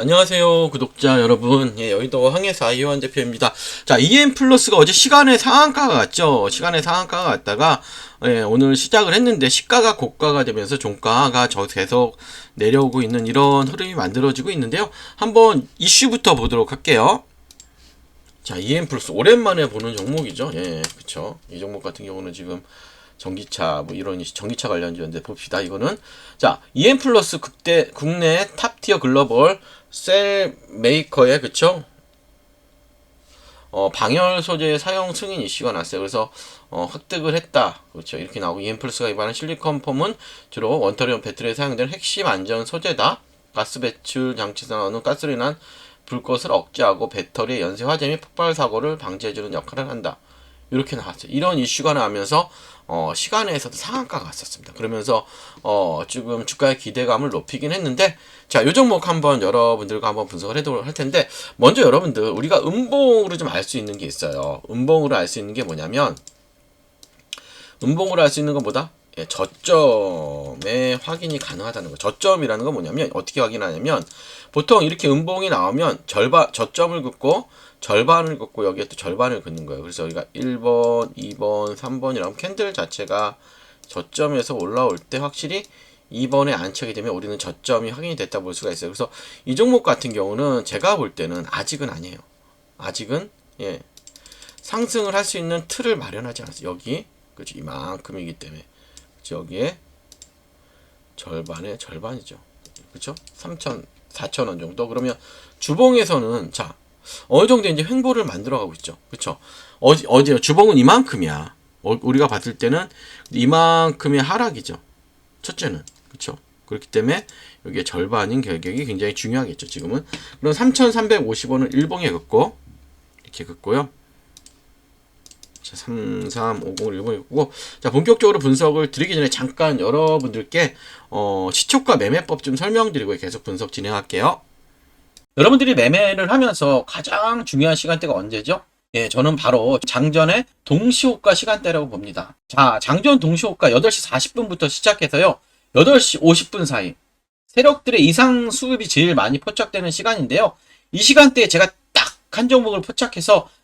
안녕하세요 구독자 여러분. 예, 여의도 항해사 이호환 대표입니다. 자 EM 플러스가 어제 시간의 상한가가 갔죠. 시간의 상한가가 갔다가 예, 오늘 시작을 했는데 시가가 고가가 되면서 종가가 저 계속 내려오고 있는 이런 흐름이 만들어지고 있는데요. 한번 이슈부터 보도록 할게요. 자 EM 플러스 오랜만에 보는 종목이죠. 예 그쵸. 이 종목 같은 경우는 지금 전기차 뭐 이런 전기차 관련주인데 봅시다 이거는. 자 EM 플러스 국대 국내 탑티어 글로벌 셀 메이커의 그쵸? 어 방열 소재 사용 승인 이슈가 났어요. 그래서 어 획득을 했다. 그렇죠. 이렇게 나오고 EM 플러스가 이번에 실리콘 폼은 주로 원터리온 배터리에 사용되는 핵심 안전 소재다. 가스 배출 장치에서 나오는 가스로 인한 불꽃을 억제하고 배터리의 연쇄 화재 및 폭발 사고를 방지해주는 역할을 한다. 이렇게 나왔어요. 이런 이슈가 나오면서 어, 시간에서도 상한가가 갔었습니다. 그러면서 어, 지금 주가의 기대감을 높이긴 했는데 자, 요 종목 한번 여러분들과 한번 분석을 해도록 할 텐데 먼저 여러분들 우리가 음봉으로 좀 알 수 있는 게 있어요. 음봉으로 알 수 있는 게 뭐냐면 음봉으로 알 수 있는 건 뭐다? 예, 저점의 확인이 가능하다는 거. 저점이라는 건 뭐냐면 어떻게 확인하냐면 보통 이렇게 음봉이 나오면 절반 저점을 긋고 절반을 긋고 여기에 또 절반을 긋는 거예요. 그래서 여기가 1번, 2번, 3번이라면 캔들 자체가 저점에서 올라올 때 확실히 2번에 안착이 되면 우리는 저점이 확인이 됐다 볼 수가 있어요. 그래서 이 종목 같은 경우는 제가 볼 때는 아직은 아니에요. 아직은 예 상승을 할 수 있는 틀을 마련하지 않았어요. 여기 그렇죠 이만큼이기 때문에? 여기에 절반의 절반이죠. 그렇죠? 3천 4천 원 정도 그러면 주봉에서는 자 어느 정도 이제 횡보를 만들어가고 있죠. 그렇죠? 어제 어제 주봉은 이만큼이야. 어, 우리가 봤을 때는 이만큼의 하락이죠. 첫째는 그렇죠. 그렇기 때문에 여기에 절반인 가격이 굉장히 중요하겠죠. 지금은 그럼 3,350원을 일봉에 긋고 이렇게 긋고요. 자, 3, 3, 5, 0, 1번 있고 자 본격적으로 분석을 드리기 전에 잠깐 여러분들께 어, 시초가 매매법 좀 설명드리고 계속 분석 진행할게요. 여러분들이 매매를 하면서 가장 중요한 시간대가 언제죠? 예, 저는 바로 장전의 동시호가 시간대라고 봅니다. 자, 장전 동시호가 8시 40분부터 시작해서요. 8시 50분 사이. 세력들의 이상 수급이 제일 많이 포착되는 시간인데요. 이 시간대에 제가 딱 한 종목을 포착해서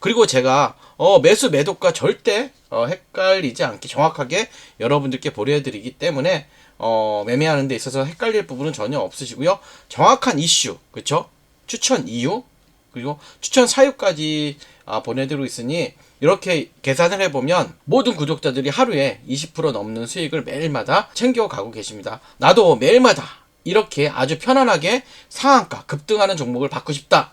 그리고 제가 어, 매수 매도가 절대 어, 헷갈리지 않게 정확하게 여러분들께 보내드리기 때문에 어, 매매하는 데 있어서 헷갈릴 부분은 전혀 없으시고요. 정확한 이슈, 그쵸? 추천 이유, 그리고 추천 사유까지 아, 보내드리고 있으니 이렇게 계산을 해보면 모든 구독자들이 하루에 20% 넘는 수익을 매일마다 챙겨가고 계십니다. 나도 매일마다 이렇게 아주 편안하게 상한가 급등하는 종목을 받고 싶다.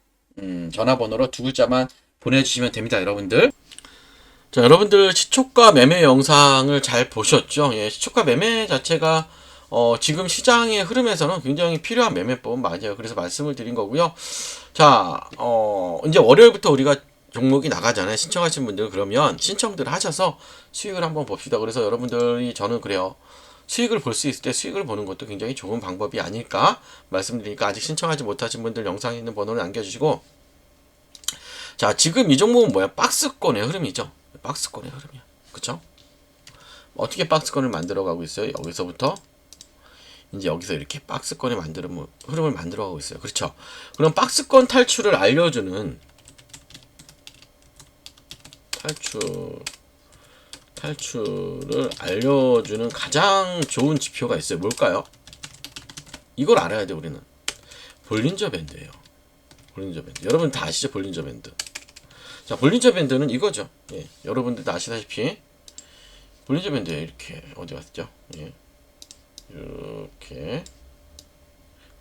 음, 전화번호로 두 글자만 보내주시면 됩니다, 여러분들. 자, 여러분들 시초가 매매 영상을 잘 보셨죠? 예, 시초가 매매 자체가 어, 지금 시장의 흐름에서는 굉장히 필요한 매매법은 맞아요. 그래서 말씀을 드린 거고요. 자, 어, 이제 월요일부터 우리가 종목이 나가잖아요. 신청하신 분들 그러면 신청들 하셔서 수익을 한번 봅시다. 그래서 여러분들이 저는 그래요. 수익을 볼 수 있을 때 수익을 보는 것도 굉장히 좋은 방법이 아닐까 말씀드리니까 아직 신청하지 못하신 분들 영상에 있는 번호를 남겨주시고. 자 지금 이 종목은 뭐야? 박스권의 흐름이죠? 박스권의 흐름이야. 그쵸? 어떻게 박스권을 만들어 가고 있어요? 여기서부터? 이제 여기서 이렇게 박스권을 만들어 흐름을 만들어 가고 있어요. 그렇죠? 그럼 박스권 탈출을 알려주는 탈출 탈출을 알려주는 가장 좋은 지표가 있어요. 뭘까요? 이걸 알아야 돼 우리는. 볼린저 밴드예요. 볼린저 밴드. 여러분 다 아시죠? 볼린저 밴드. 자, 볼린저 밴드는 이거죠. 예, 여러분들 다 아시다시피 볼린저 밴드 이렇게 어디 갔죠? 예, 이렇게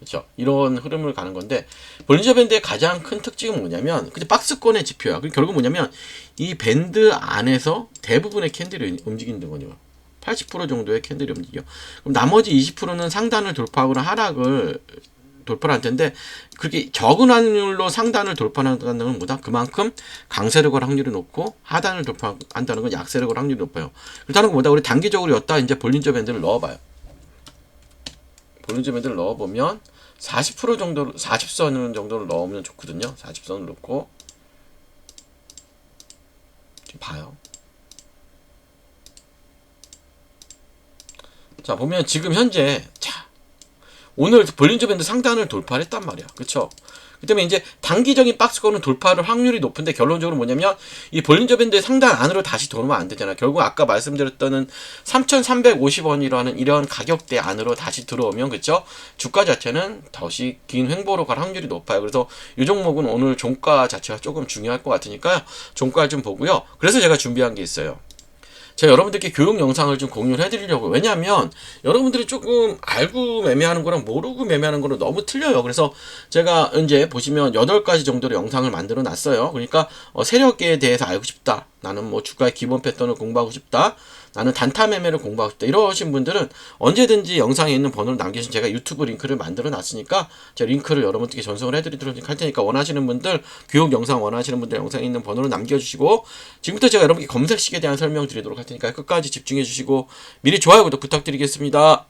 그렇죠. 이런 흐름을 가는 건데 볼린저 밴드의 가장 큰 특징은 뭐냐면 근데 박스권의 지표야. 그럼 결국 뭐냐면 이 밴드 안에서 대부분의 캔들이 움직이는 거죠. 80% 정도의 캔들이 움직여. 그럼 나머지 20%는 상단을 돌파하거나 하락을 돌파를 할 텐데 그렇게 적은 확률로 상단을 돌파한다는 건 뭐다? 그만큼 강세를 걸 확률이 높고 하단을 돌파한다는 건 약세를 걸 확률이 높아요. 그렇다는 건 뭐다? 우리 단기적으로 였다 이제 볼린저 밴드를 넣어봐요. 볼린저 밴드를 넣어보면 40% 정도, 40선 정도를 넣으면 좋거든요. 40선을 넣고 봐요. 자 보면 지금 현재 자 오늘 볼린저 밴드 상단을 돌파를 했단 말이야. 그쵸? 그 때문에 이제 단기적인 박스권은 돌파를 확률이 높은데 결론적으로 뭐냐면 이 볼린저 밴드의 상단 안으로 다시 들어오면 안 되잖아. 결국 아까 말씀드렸던 3,350원이라는 이런 가격대 안으로 다시 들어오면 그쵸? 주가 자체는 다시 긴 횡보로 갈 확률이 높아요. 그래서 이 종목은 오늘 종가 자체가 조금 중요할 것 같으니까요. 종가 좀 보고요. 그래서 제가 준비한 게 있어요. 제가 여러분들께 교육 영상을 좀 공유를 해드리려고. 왜냐하면 여러분들이 조금 알고 매매하는 거랑 모르고 매매하는 거랑 너무 틀려요. 그래서 제가 이제 보시면 8가지 정도로 영상을 만들어 놨어요. 그러니까 어, 세력에 대해서 알고 싶다. 나는 뭐 주가의 기본 패턴을 공부하고 싶다 나는 단타 매매를 공부하고 싶다 이러신 분들은 언제든지 영상에 있는 번호를 남기신 제가 유튜브 링크를 만들어 놨으니까 제가 링크를 여러분들께 전송을 해드리도록 할 테니까 원하시는 분들 교육 영상 원하시는 분들 영상에 있는 번호를 남겨주시고 지금부터 제가 여러분께 검색식에 대한 설명 드리도록 할 테니까 끝까지 집중해 주시고 미리 좋아요 구독 부탁드리겠습니다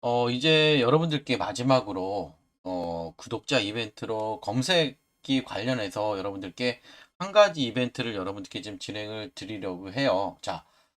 어, 이제 여러분들께 마지막으로, 어, 구독자 이벤트로 검색기 관련해서 여러분들께 한 가지 이벤트를 여러분들께 지금 진행을 드리려고 해요. 자,